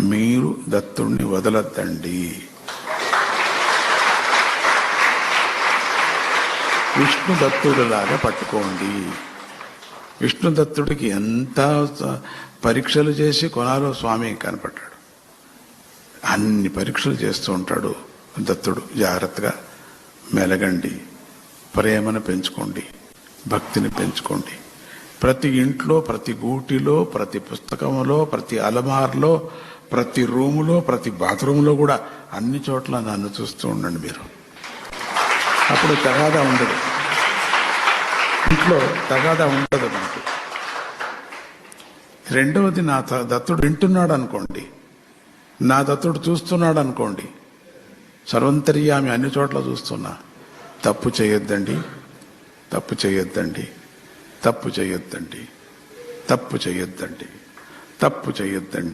మీరు దత్తుణ్ణి వదలద్దండి. విష్ణు దత్తుడిలాగా పట్టుకోండి. విష్ణు దత్తుడికి ఎంత పరీక్షలు చేసి కొనాలో స్వామి కనపడ్డాడు. అన్ని పరీక్షలు చేస్తూ ఉంటాడు దత్తుడు. జాగ్రత్తగా మెలగండి. ప్రేమను పెంచుకోండి. భక్తిని పెంచుకోండి. ప్రతి ఇంట్లో ప్రతి గూటిలో ప్రతి పుస్తకంలో ప్రతి అలమార్లో ప్రతి రూములో ప్రతి బాత్రూంలో కూడా అన్ని చోట్ల నన్ను చూస్తూ ఉండండి మీరు. అప్పుడు తగాదా ఉండదు. ఇంట్లో తగాదా ఉండదు నాకు. రెండవది నా త- దత్తుడు వింటున్నాడు అనుకోండి నా దత్తుడు చూస్తున్నాడు అనుకోండి సర్వంతర్యామి అన్ని చోట్ల చూస్తున్నా. తప్పు చేయొద్దండి తప్పు చేయొద్దండి తప్పు చేయొద్దండి తప్పు చేయొద్దండి తప్పు చేయొద్దండి.